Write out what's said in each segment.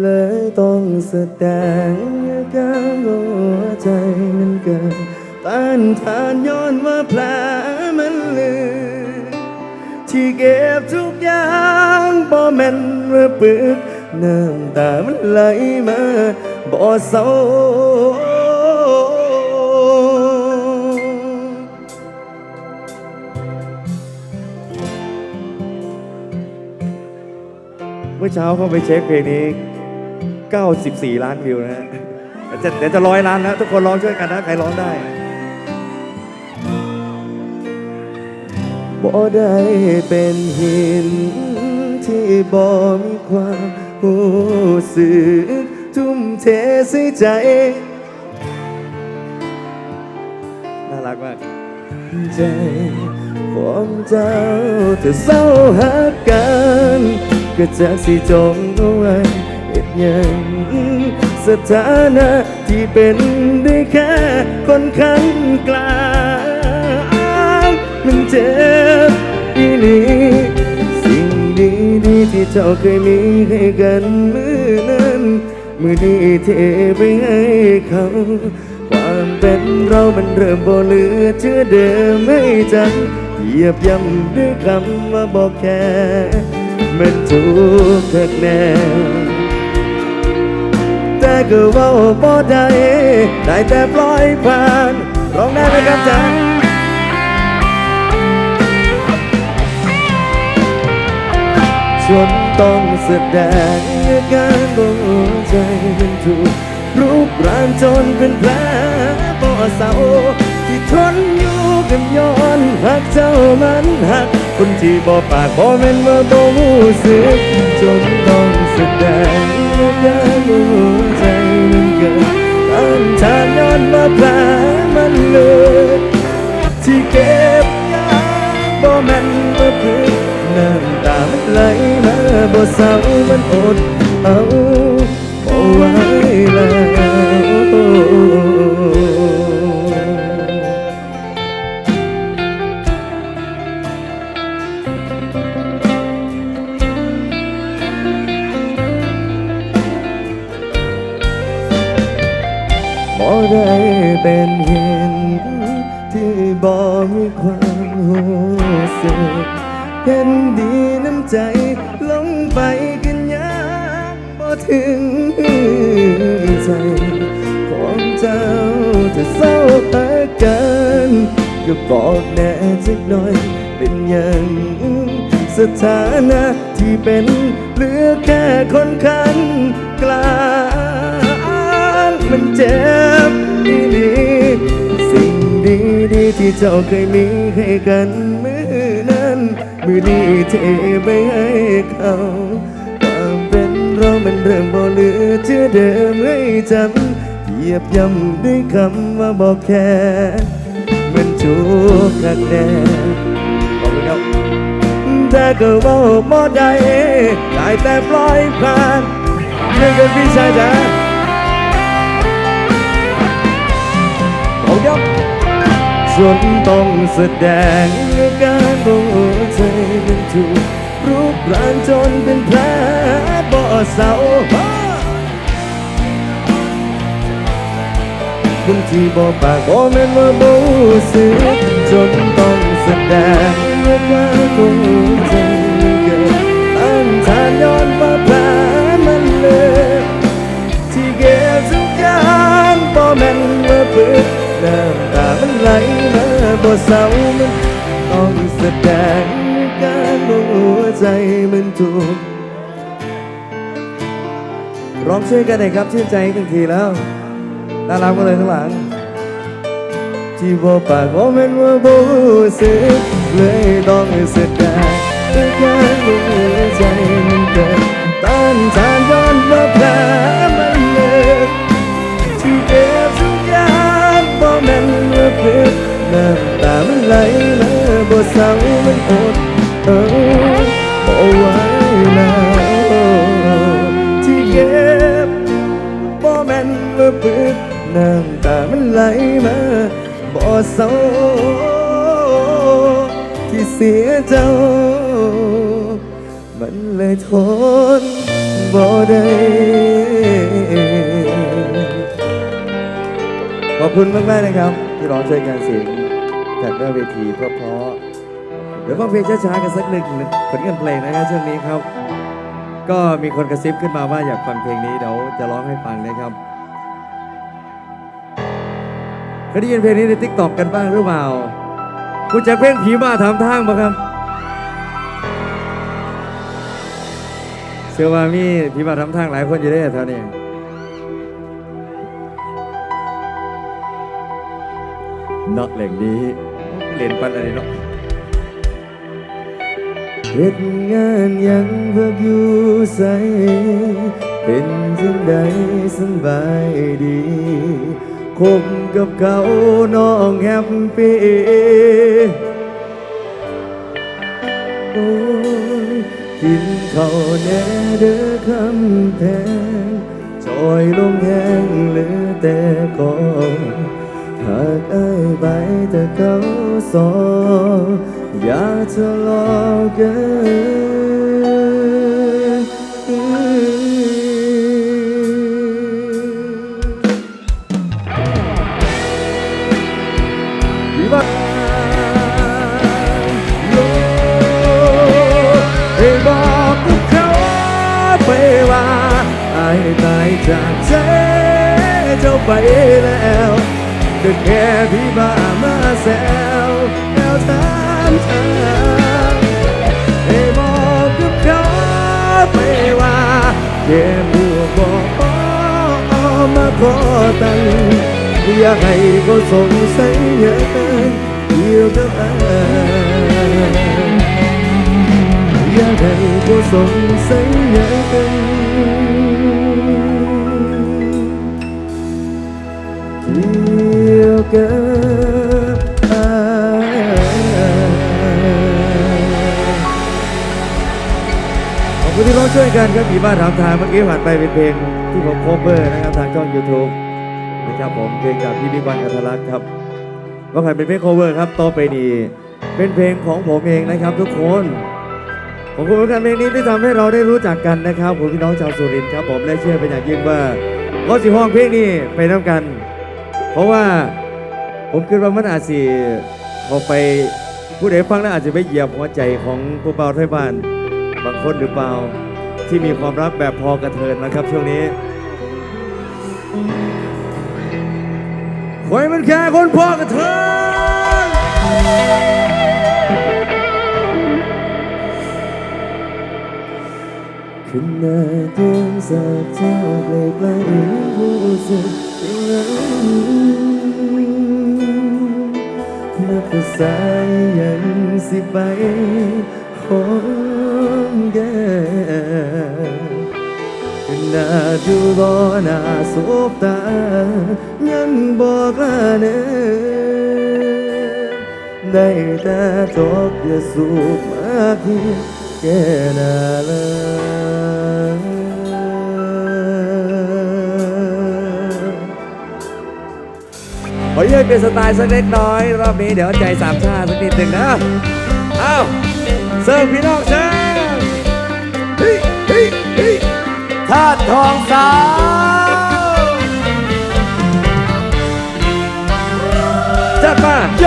เลยต้องแสดงอาการหัวใจมันเกินต้านทานย้อนว่าแผลมันลือที่เก็บทุกอย่างบ่แม่นว่าปึกน้ำตามันไหลมาบ่เศร้า มื่อเช้าเข้าไปเช็คเพลงนี้ 94 ล้านวิวนะฮะเดี๋ยวจะร้อยล้านแล้วทุกคนร้องช่วยกันนะใครร้องได้บ่ได้เป็นหินที่บ่มีความรู้สึกทุ่มเทใส่ใจ น่ารักมากใจของเจ้าเธอเศร้าหักกัน ก็จะสิจองเอาไว้เอ็ดยังสถานะที่เป็นได้แค่คนข้างกลางมันเจ็บอีหลีสิ่งดีๆที่เจ้าเคยมีให้กันมือนั้นมือนี้เทไปให้เขาความเป็นเรามันเริ่มบ่เหลือเชื่อเดิมให้จังเหยียบย่ำด้วยคำว่าบอกแค่ มันถูกเถิดแน่แต่ก็ว่าบ่ได้ได้แต่ปล่อยผ่านร้องได้ไหมครับจ๊ะจนต้องแสดงอาการบ่ใจมันถูกรูปร่างจนเป็นแผลบ่เศร้าที่ทนอยู่ กันย้อนหักเจ้ามันหัก คนที่บ่ปากบ่แม่นว่าบ่รู้สึกจนต้องแสดงอาการบ่หัวใจมันเกิดต้านทานย้อนว่าแผลมันเลือดที่เก็บยางบ่แม่นบ่พึ่งน้ำตามันไหลมาบ่เศร้ามันอดเอา ถึงใจของเจ้าจะเศร้าหากันก็บอกแน่สักหน่อยเป็นอย่างสถานะที่เป็นเหลือแค่คนข้างกลางมันเจ็บอีหลีสิ่งดีๆที่เจ้าเคยมีให้กันมือนั้น มือนี้เทไปให้เขา เป็เรามันเริ่มบ่เหลือเชื่อเดิมให้จำเหยียบย่ำด้วยคำว่าบอกแค่มันจูกคักแน่ขอบคุณครับแต่ก็ว่าบ่ได้ได้แต่ปล่อยผ่านเรื่องกันพี่ชายจ๋าขอบคุณครับจนต้องแสดงอาการบ่หัวใจมันถูก รูปร่างจนเป็นแผลบ่เศร้าคนที่บ่ปากบ่แม่นว่าบ่รู้สึกจนต้องแสดงอาการบ่หัวใจมันเกิดต้านทานย้อนว่าแผลมันเลือที่เก็บทุกอย่างบ่แม่นว่าปึกน้ำตามันไหลมาบ่เศร้ามันต้องแสดง ใจมันถูกร้องช่วยกันหน่อยครับชื่นใจกันทีแล้วน่ารักมาเลยข้างหลัง ที่บ่ปากบ่าแม่นว่าบูสึกเลยต้องแสดงอาการบ่หัวใจมันเกิดต้านทานย้อนว่าแผลมันเลิกที่เก็บทุกอย่างบ่แม่นว่าเพื่อน้ำตามันไหลมาบ่เศร้ามันอดเออาบ่ไหวแล้วที่เก็บบ่แม่นว่าเพื่อน้ำตามันไหลมาบ่เศร้าที่เสียเจ้า มันเลยทนบ่ได้ขอบคุณมากๆนะครับ ที่ร้องช่วยกันเสียงจากหน้าเวทีเพราะๆ เดี๋ยวฟังเพลงช้าๆกันสักหนึ่งผลงานเพลงนะครับช่วงนี้ครับ ก็มีคนกระซิบขึ้นมาว่าอยากฟังเพลงนี้เดี๋ยวจะร้องให้ฟังนะครับเคยได้ยินเพลงนี้ในทิกตอกกันบ้างหรือเปล่าคุณจะเพลงผีบ้าทำทางปะครับเชื่อว่ามีผีบ้าทำทางหลายคนอยู่ได้แถวนี้นอกแหล่งนี้เล่นปันอะไรเนาะ เหตุงานยังเพิกอยู่ใส เป็นจังใดสบายดีคบกับเขาน้องแฮปปี้โอ้ยกินข้าวแน่เด้อคำแพงจอยลงแห้งเหลือแต่กองหากไอ้ายไปแต่เขาสอ อย่าทะเลาะกันวิบัติโลให้บอกกับเขาไปว่าไอ้ตายจากใจเจ้าไปแล้วก็แค่พี่บ้ามาแซวแล้ว แค่บัวบอกมาขอตังค์อยากให้เขาส ขอบคุณที่ร้องช่วยกันครับผีบ้านถามทางเมื่อกี้ผ่านไปเป็นเพลงที่ผมโคเวอร์นะครับทางช่อง YouTube นะครับผมเพลงจากพี่บิ๊กวันอัธรักษ์ครับว่าใครเป็นเพลง cover ครับต่อไปนี้เป็นเพลงของผมเองนะครับทุกคนผมขอบคุณกันเพลงนี้ที่ทำให้เราได้รู้จักกันนะครับผมพี่น้องชาวสุรินทร์ครับผมและเชื่อเป็นอย่างยิ่งว่าก็สิห้องเพลงนี้ไปน้ำกัน เพราะว่าผมคิดว่ามันอาจสิพอไปผู้ใดฟังแล้วอาจจะไปเหยียบหัวใจของผู้เบาไทยบ้านบางคนหรือเปล่า ที่มีความรักแบบพอกระเทินนะครับช่วงนี้คอยมันแค่คนพ่อกับเธอขึ้นหน้าเตียงสักเท่าใกล้ใกล้รู้สึกอย่างนั้นนับภาษายังสิไปหอมแก้ มหน้าดูบ่หน้าสบตายังบอกลาเนินได้แต่จบอย่าสูบมาเพียงแค่น้าเลยขอยืดเป็นสไตล์สักเล็กน้อย รอบนี้เดี๋ยวใจสามชาสักนิดหนึ่งนะ เอ้าเสิร์ฟพี่น้องเชิญ ธาตุทองสาวจัดมาโย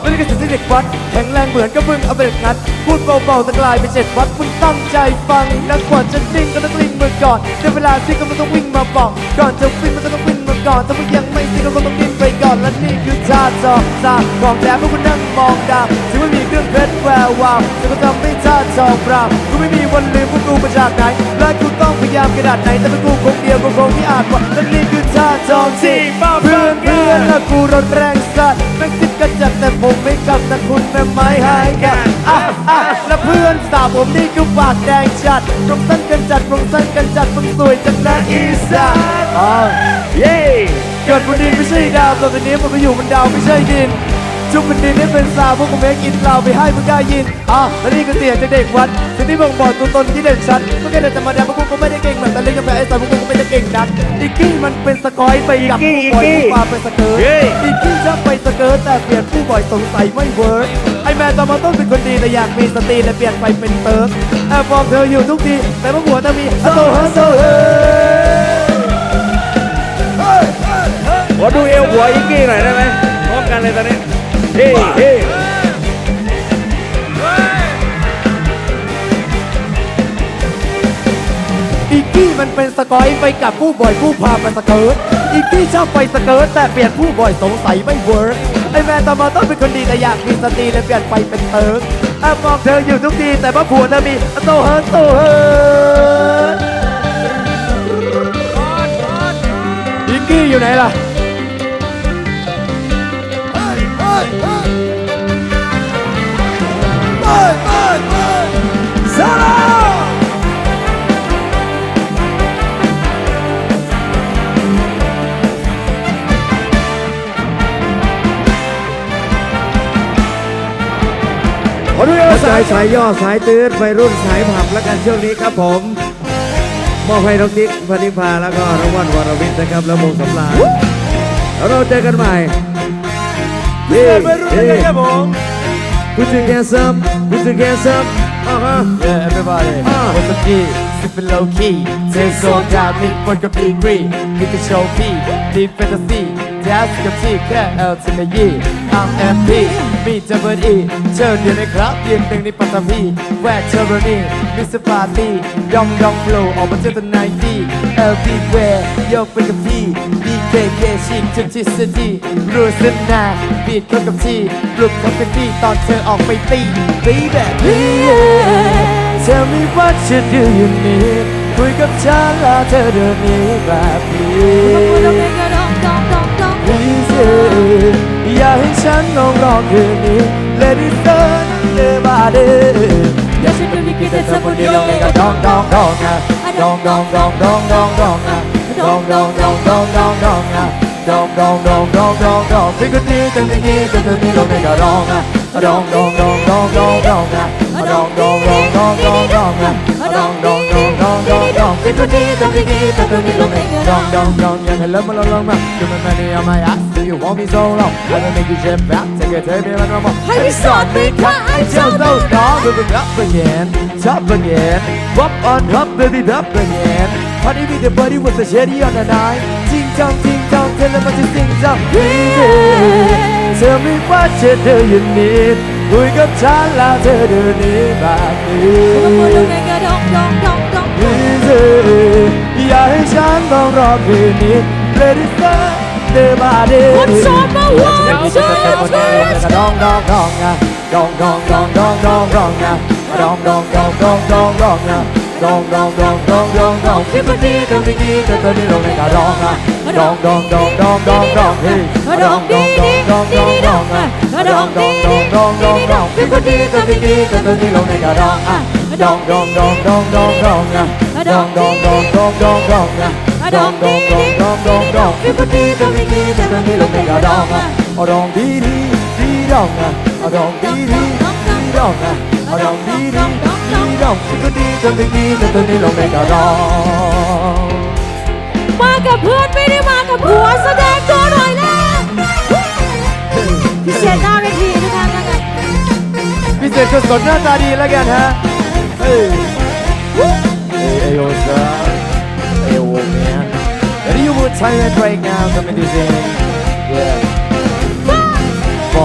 ไม่ได้กระสิเด็กวัด แข็งแรงเหมือนกับมึงเอาไปงัด พูดเบาๆแต่กลายเป็นเจ็ดวัดคุณตั้งใจฟังนักกว่าจะนิ่งก็ต้องลิ่งมือก่อนในเวลาที่ก็มันต้องวิ่งมาบอก ก่อนจะวิ่งมันก็ต้องวิ่ง ก่อนถ้ามึงยังไม่สิ้นก็ต้องวิ่งไปก่อนและนี่คือธาตุทองสาวของแท้พวกกูนั่งมองดาวถึงไม่มีเครื่องเพชรแวววาวแต่ก็ทำให้ธาตุทองเปล่ากูไม่มีวันลืมพวกกูมาจากไหนและกูต้องพยายามกระดาษไหนแต่เป็นกูคงเดียวก็คงไม่อาจว่าและนี่คือธาตุทองที่เพื่อนเพื่อนและกูรถแรงสัตว์แม่งติด กันจัดแต่ผมไม่กลับแต่คุณแม่ไม้หายกันอะอะและเพื่อนสาวผมนี่คือปากแดงจัดตรงสั้นกันจัดตรงสั้นกันจัดมึงสวยจังนะอีสานอ๋อเย้เกิดบนดินไม่ใช่ดาวตอนนี้มันก็อยู่บนดาวไม่ใช่ดินชุบเป็นดินให้เป็นสาวพวกกูเมกินเหล้าไปให้มึงได้ยินอะและนี่ก็เสียงจากเด็กวัดสิ่งที่บ่งบอกตัวตนที่เด่นชัดไม่แค่เด็กธรรมดาพวกกูก็ไม่ได้เก่งเหมือนแต่เล่นกับไอ้สาวพวกกู ก็ไม่ได้เก่งนักอีกกี้มันเป็นสกอยไปกับผู้บอยผู้มาเป็นสเกิร์ตอีกกี้ชอบไปสเกิร์ตแต่เปลี่ยนผู้บอยสงสัยไม่เวิร์กไอแมนตอนมาต้นเป็นคนดีแต่อยากมีสตรีแต่เปลี่ยนไปเป็นเติร์กแอบบอกเธออยู่ทุกทีแต่ว่าหัวเธอมีโซเฮโซเฮขอดูเอวหัวอิกกี้หน่อยได้ไหมพร้อมกันเลยตอนนี้เฮ้เฮ้ อีกกี้มันเป็นสกอยไปกับผู้บ่อยผู้พาไปสเกิร์ตอีกกี้ชอบไปสเกิร์ตแต่เปลี่ยนผู้บ่อยสงสัยไม่เวิร์กไอแมนตอมาต้องเป็นคนดีแต่อยากมีสตรีเลยเปลี่ยนไปเป็นเติร์กแอบมองเธออยู่ทุกทีแต่ว่าผัวเธอมีโตเฮิร์ตโตเฮิร์ตอีกกี้อยู่ไหนล่ะ ขอดูเอวสาสายยสายย่อสายตื้นวัยรุ่นสายผับแล้วกันช่วงนี้ครับผมมอบให้น้องดิ๊กพนิพาแล้วก็น้องวันวรวิทย์นะครับแล้ววงสำราญแล้วเราเจอกันใหม่เพื่อนไม่รู้เลยครับผม Put your hands up Put your hands up อ่าฮะ Yeah, everybody. Ah. What's up, key? Sipping low key. Take on down, me for the big green. Pick a show P, deep fantasy. Jazz กับที่แค่ L ที่ไม่ยี่ I'm MP มีจับเบิร์อีเชิญอยู่ในครับยืนหนึ่งในปัตตภีแวกเชอร์นี่มิสปาร์ตี้ยองยองโฟล์ออกมาเจอตัวไนตี้ LB แวร์ยกเป็นกับพี่ BKK ชิคจนที่สตีรู้สึกนาบีดเข้ากับที่ปลุกเขาเป็นที่ตอนเธอออกไปตีตีแบบนี้ Tell me what you do you need คุยกับฉันแล้วเธอเดินนี้แบบนี้ Please yeah อย่าให้ฉันลองรอคืนนี้ Let it burn the body อย่าฉันก็มีคิดแต่เธอคนเดียวลองเลยก็ดองดองดองนะดองดองดองดองดองดองนะดองดองดองดองดองดองนะดองดองดองดองดองดองพี่คนนี้ตั้งแต่นี้ตั้งแต่นี้ลองเลยก็ดองนะดองดองดองดองดองดองนะดองดองดองดองดองดองนะดองดอง ดองดองดองดองพี่คนนี้ตั้งแต่นี้ตั้งแต่นี้ลองเลยดองดองดองอย่างให้เริ่มมาลองลองมาดูมันมาในเอามาอะ Do you want me so long I will make you jump back take it take me one more ให้สอนไม่ค่ะ I just know dog we will up again top again Pop on top baby up again Party with the body was a shady on the night Ting tong ting tong tell them what you sing song Tell me what you do you need คุยกับฉันแล้วเธอเดินนี้แบบนี้ Easy อย่าให้ฉันต้องรอคืนนี้ Let it start the body What's on my wall? ดองดองดองนะดองดองดองดองดองดองนะดองดองดองดองดองดองนะดองดองดองดองดองดองที่มันดีตรงนี้ดีแต่ตอนนี้เราไม่กล้าดองนะดองดองดองดองดองดองเฮ้ยดองดองดองดองดองดองนะดองดองดองดองดองดองที่มันดีตรงนี้ดีแต่ตอนนี้เราไม่กล้าดองนะดองดองดองดองดองดองนะ ดองดองดองดองดองดองนะดองดองดองดองดองดองที่มันดีตรงนี้ดีแต่ตอนนี้เราไม่กล้าดองนะดองดีดีดีดองนะดองดีดีดีดองนะดองดีดีดีดองที่มันดีตรงนี้ดีแต่ตอนนี้เราไม่กล้าดองมากับเพื่อนไม่ได้มากับผัวแสดงตัวหน่อยแล้วพิเศษหน้าเวทีนะคะแล้วกันพิเศษคือสดหน้าตาดีแล้วกันฮะเฮ้ย yourself. Hey, old right now? Yeah.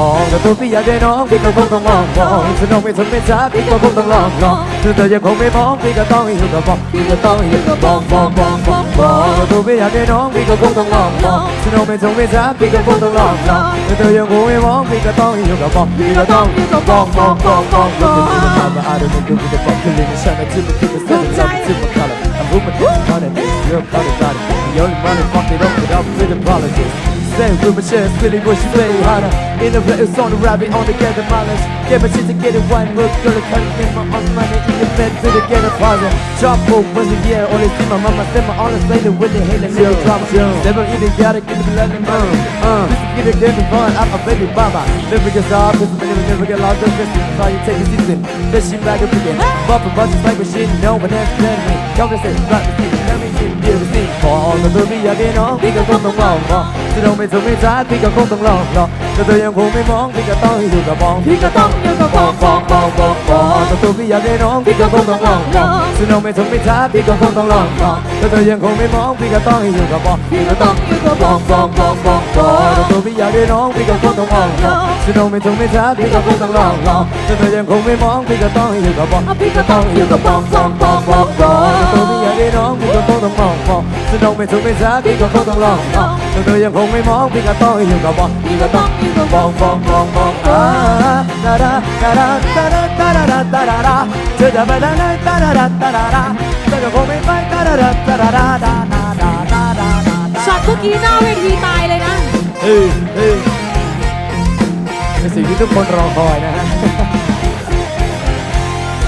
องแต่ตัวพี่อยากได้น้องพี่ก็คงต้องลองมองถ้าน้องไม่ทนไม่จ้าพี่ก็คงต้องลองลองถ้าเธอยังคงไม่มองพี่ก็ต้องอยู่กับมองพี่ก็ต้องอยู่กับมองมองมองมองมองแต่ตัวพี่อยากได้น้องพี่ก็คงต้องลองมองถ้าน้องไม่ทนไม่จ้าพี่ก็คงต้องลองลองถ้าเธอยังคงไม่มองพี่ก็ต้องอยู่กับมองพี่ก็ต้องอยู่กับมองมองมองมองมอง But I don't know the fuck feeling the sun until the people send it up to my color. I'm moving to the money, you're a color body. The only money fuck it up without with apologies. slave Rumors shares, feeling what she play harder Innovators on the rabbit, on the gather balance Get my sister, get it. one look, gonna cut it my own money. In the bed, the get a puzzle. Drop hope once a year, only see my mama Send my honest lady with the hate and little drama. Never even gotta get the blood in Get a damn fun, I'm a baby baba Never get off, cause I'm never get lost Just that's you take a season Fishing back up again Bump a bunch of like machine, no one has planned me. Come to say, right to see, let me get the scene For all the movie again, all we can go the wall, wall 自动被งมองไม่ท้าพี่ก็คงต้องลองลองแต่เธอยังคงไม่มองพี่ก็ต้องอยู่กับมองพี่ก็ต้องอยู่กับปปอองงปองปองปองปองแต่ตัวพี่อยากได้น้องพี่ก็คงต้องลองลองจะต้องไม่ถูกไม่จ้าพี่ก็คงต้องลองลองแต่เธอยังคงไม่มองพี่ก็ต้องอยู่กับมองพี่ก็ต้องอยู่กับปปอองงปองปองปองปองแต่ตัวพี่อยากได้น้องพี่ก็คงต้องลองลองจะต้องไม่ถูกไม่จ้าพี่ก็คงต้องลองลองแต่เธอยังคงไม่มองพี่ก็ต้องอยู่กับมองเอาพี่ก็ต้องอยู่กับปองปองปองปองปองตัวพี่อยากได้น้องพี่ก็คงต้องมองมองจะต้องไม่ถูกไม่จ้าพี่ก็คงต้องลองลองแต่เธอยังคงไม่มององพี่ก็ต้องอยู่กับมองพี่ก็ต้องอยู่กับบองบองบองบองอ่าดาดาดาดาดาดาดาดาดาดาดาดาเธอจะไปได้ไหนดาดาดาดาดาดาเธอจะคงไม่ไปดาดาดาดาดาดาดาดาดาดาดาดาช็อตเมื่อกี้หน้าเวทีตายเลยนะเฮ้ยเฮ้ยเป็นสิ่งที่ทุกคนรอคอยนะฮะ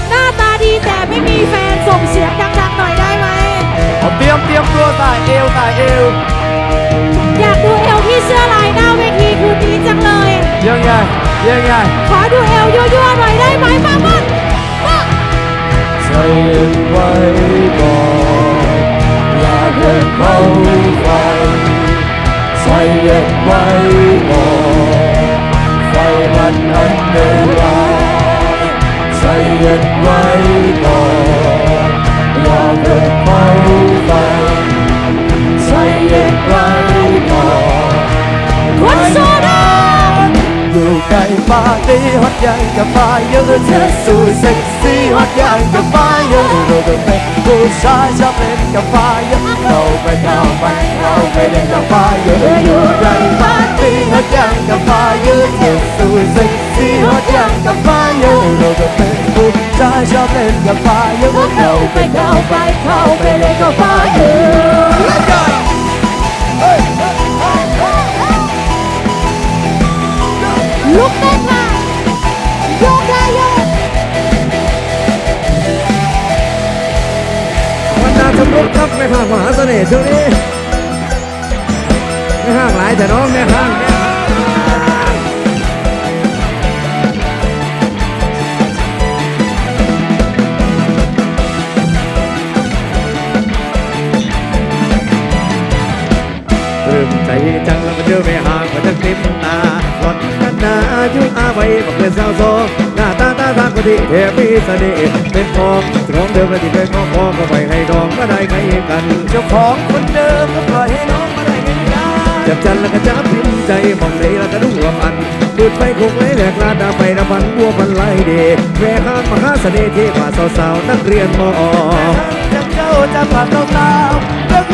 หน้าตาดีแต่ไม่มีแฟนส่งเสียงดังๆหน่อยได้ไหมเอาเตรียมเตรียมตัวสายเอวสายเอวอยาก ơi Duyên ơi. Khói đu eo vua vua rồi đây mãi mãi mất Xây lên quay bò Là gần mâu vàng. Xây lên quay bò Phải mặt anh để lại. Xây lên quay bò Là gần mâu vàng. Xây lên quay bò Quân số ใกล้ฟ้าดีฮอตยังกับฟ้าเยอะเธอสวยเซ็กซี่ฮอตยังกับฟ้าเยอะเราจะเป็นผู้ชายชอบเล่นกับฟ้าเยอะเราไปเข้าไปเราไปเล่นกับฟ้าเยอะอยู่ใกล้ฟ้าดีฮอตยังกับฟ้าเยอะเธอสวยเซ็กซี่ฮอตยังกับฟ้าเยอะเราจะเป็นผู้ชายชอบเล่นกับฟ้าเยอะเราไปเข้าไปเข้าไปเล่นกับฟ้าเยอะ ลุกเต้นค่ะโยกได้โยกวันดาชมรมครับแม่ห้างมหาเสน่ห์ช่วงนี้แม่ห้างหลายแต่น้องแม่ห่าง เป็นสาวโซหน้าตาตาทางกะทิเทพีเสน่ห์เป็นทองสรองเดิมและที่เป็นของพ่อก็ไปให้ดองก็ได้ใครกัน เจ้าของคนเดิมก็ปล่อยให้น้องมาได้ง่ายๆจับจันแล้วก็จับพิมใจมองเลยแล้วก็ดูว่ามันดูดไฟคงเลยแหลกลาดาไปนะพันบัวพันไล่เดแม่ข้างมหาเสน่ห์ที่ว่าสาวๆนักเรียนมอจะเจ้าจะผ่านสาวๆนักเร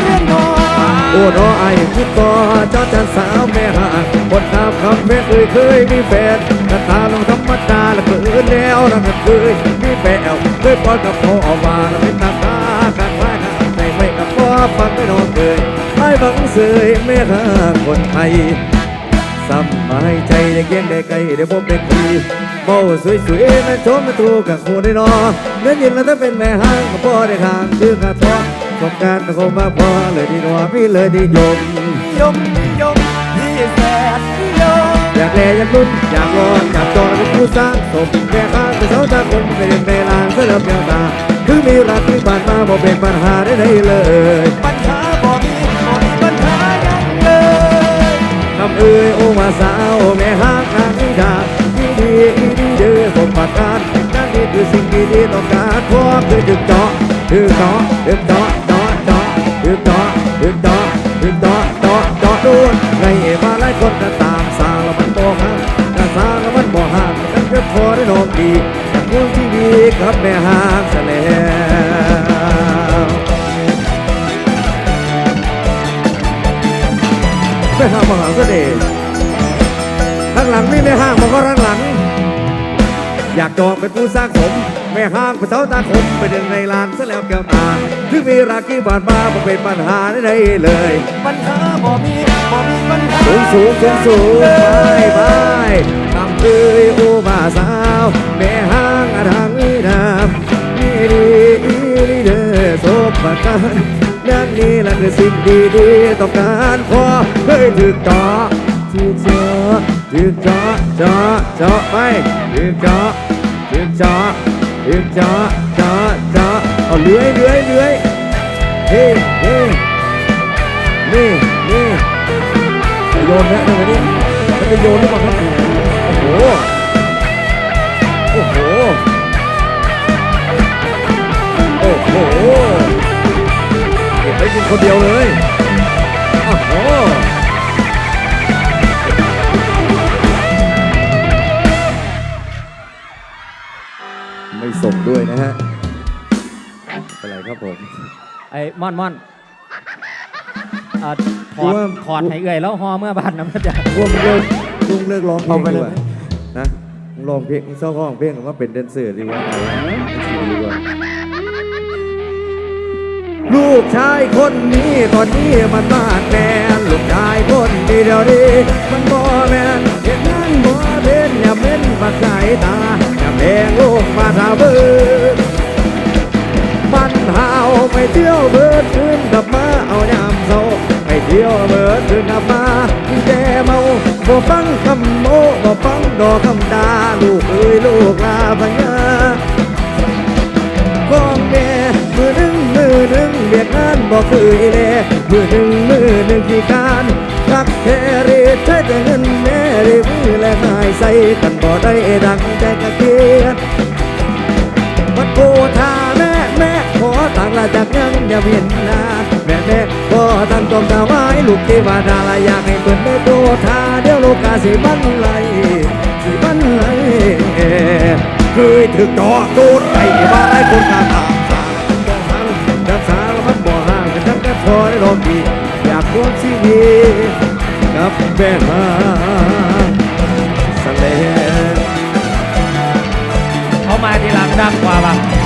ียนมอ โอ้น้อไอ้คิดก่อเจ้าจันสาวแม่ห่างคนตามคำแม่เคยเคยมีแฟนกระตาลงธรรมดาล้วเกิดแล้วแล้วก็เคยมีแฟนเคยปล่อยกับพ่อออกมาล้วเป็นตาตากันไว้นะใจไม่กับพ่อฟังไม่นอนเลยไม่บังเสยแม่ข้างคนไทยสบายใจได้เกียงได้ไกลได้พบได้คุยโบ้สวยๆนั่นชมมาถูกกับคู่ได้นอเนื้อยินแล้วถ้าเป็นแม่ห้างก็พอได้ทางชื่อกระท้อ สงการก็คงมาพอเลยดีหนัวพี่เลยดียมยมยมที่แสนยมอยากแลอยากลุ้นอยากรอนอยากจองเป็นผู้สร้างสมแม่ข้างเป็นเสาตาคนไม่ได้ในลานเสนอเพียงตาถึงมีรักที่ผ่านมาบ่เป็นปัญหาได้ได้เลยปัญหาบ่มีบ่มีปัญหายังเลยคำเอ่ยโอมาสาวแม่ห้างนางนิดาดีดีดีเด้อสมบัติการนั่นนี่คือสิ่งดีๆต้องการพวกคือถึงเจาะถึงเจาะถึงเจาะ คนก็ตามสาวแล้วมันบ่ห่างก็สาวแล้วมันบ่ห่างกันก็พอได้นอนดีจากคนที่ดีกับแม่ห้างซะแล้วแม่ห้างมหาเสน่ห์ข้างหลังนี่ไม่ห้างบอกว่าข้างหลัง อยากจองเป็นผู้สร้างสม แม่ห้างไปเท้าตาคมไปเดินในลานซะแล้วแก้วตาถึงมีรักที่บาดมาบ่เป็นปัญหาใดๆเลย ปัญหาบ่มีบ่มีปัญหาสูงสูงสูงสูงไปไปทำเอ้ยโอ้บ่าสาว แม่ห้างอะทางนี้นำนี่ดีนี่เด้อสบประการอย่างนี้ละคือสิ่งดีๆต้องการพอเคยถึกต่อถึกเจาะถึกเจาะเจาะเจาะไปถึกเจาะถึกเจาะ ถึกเจาะเจาะเจาเอาเลื้อยเลื้อยเลื้อยเฮ้เฮ้นี่นี่โยนนะตรงนี้มันจะโยนหรือเปล่าครับโอ้โหโอ้โหโอ้โหเก็บได้กินคนเดียวเลยโอ้โห ส่งด้วยนะฮะเป็นไรครับผม ไอ้ม่อนม่อนอ่าถกูอดว่า ถอดให้เอื่อยแล้วฮอเมื่อบ้านน้ำมันจะว่ามึงเลิกลุงเลิกร้องเพลเอางไปดีเลกยว่านะมึงร้องเพลงมึงเศร้าร้องเพลงหรือว่าเป็นแดนเซอร์ดีกว่าเอาละดีกว่า ลูกชายคนนี้ตอนนี้มันมาดแมนลูกชายคนนี้เดี๋ยวนี้มันบ่แมนเห็นนั่นบ่เป็นอย่าเม้นมาสายตาอย่า แพงลูกมาทาเบิดมันหาวไปเที่ยวเบิดคืนกลับมาเอายามเศร้าไปเที่ยวเบิดคืนกลับมาแกเมาบ่ฟังคำโมบ่ฟังดอกคำดาลูกเอ้ยลูกลาพญาพ่อแม่มือหนึ่งมือหนึ่งเรียกงานบ่คืออีแลมือหนึ่งมือหนึ่งที่การรักแค่เรีใช้แต่เงินแม่เรีย ใส่กันบ่ได้ดังใจกะเกียดมันโกธาแม่แม่ขอตังละจากยังอย่าเห็นนาแม่แม่ขอตั้งตรงสาวไม้ลูกเทวดาละอยากให้เปิดได้โกธาเดี๋ยวโลกาสิมันไหลสิมันไหลเคยถึกดอกโดนไปบ้าไอ้คนกาตามสารบ่ห่างจับสารมันบ่ห่างกันทั้งกันพอได้ลองดีอยากรวมชีวิตกับแม่มา เป็นเขามาทีหลังดังกว่าบ้าง